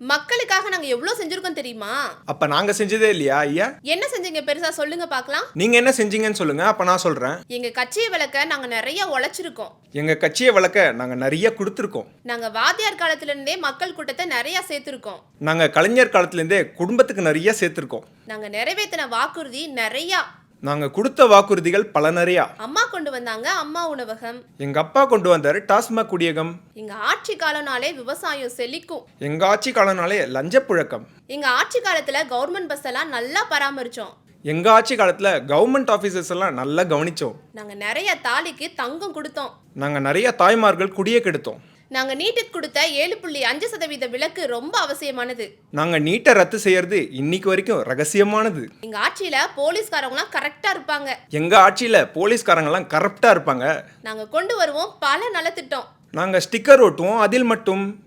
மக்களுக்காக நாங்க எவ்வளவு செஞ்சிருக்கோம் தெரியுமா? அப்ப நாங்க செஞ்சதே இல்லையா ஐயா? என்ன செஞ்சீங்க பெருசா? சொல்லுங்க பார்க்கலாம் நீங்க என்ன செஞ்சீங்கன்னு சொல்லுங்க அப்ப நான் சொல்றேன். எங்க கட்சியை விளக்க நாங்க நிறைய உழைச்சிருக்கோம். எங்க கட்சியை வளர்க்க நாங்க நிறைய கொடுத்துருக்கோம். நாங்க வாத்தியார் காலத்துல இருந்தே மக்கள் கூட்டத்தை நிறைய சேர்த்திருக்கோம். நாங்க கலைஞர் காலத்துல இருந்தே குடும்பத்துக்கு நிறைய சேர்த்திருக்கோம். நாங்க நிறைவேத்தின வாக்குறுதி நிறைய. நாங்க கொடுத்த வாக்குறுதிகள் பல நிறையா அம்மா கொண்டு வந்தாங்க அம்மா உணவகம். எங்க அப்பா கொண்டு வந்தாரு டாஸ்மாக் குடியகம். எங்க ஆட்சி காலம்னாலே விவசாயம் செழிக்கும். எங்க ஆட்சி காலனாலே லஞ்சப்புழக்கம் எங்க ஆட்சி காலத்துல கவர்மெண்ட் பஸ் எல்லாம் நல்லா பராமரிச்சோம். எங்க ஆட்சி காலத்துல கவர்மெண்ட் ஆபீசர்ஸ் எல்லாம் நல்லா கவனிச்சோம். நாங்க நிறைய தாலிக்கு தங்கம் கொடுத்தோம். நாங்க நிறைய தாய்மார்கள் குடியே கெடுத்தோம். நாங்க நீட்டுக்கு கொடுத்த ஏழு புள்ளி அஞ்சு சதவீத விலக்கு ரொம்ப அவசியமானது. நாங்க நீட்டை ரத்து செய்யறது இன்னைக்கு வரைக்கும் ரகசியமானது. எங்க ஆட்சியில போலீஸ்காரங்களாம் கரெக்டா இருப்பாங்க. எங்க ஆட்சியில போலீஸ்காரங்கெல்லாம் கரப்டா இருப்பாங்க. நாங்க கொண்டு வருவோம் பல நலத்திட்டம். நாங்க ஸ்டிக்கர் ஒட்டுவோம் அதில் மட்டும்.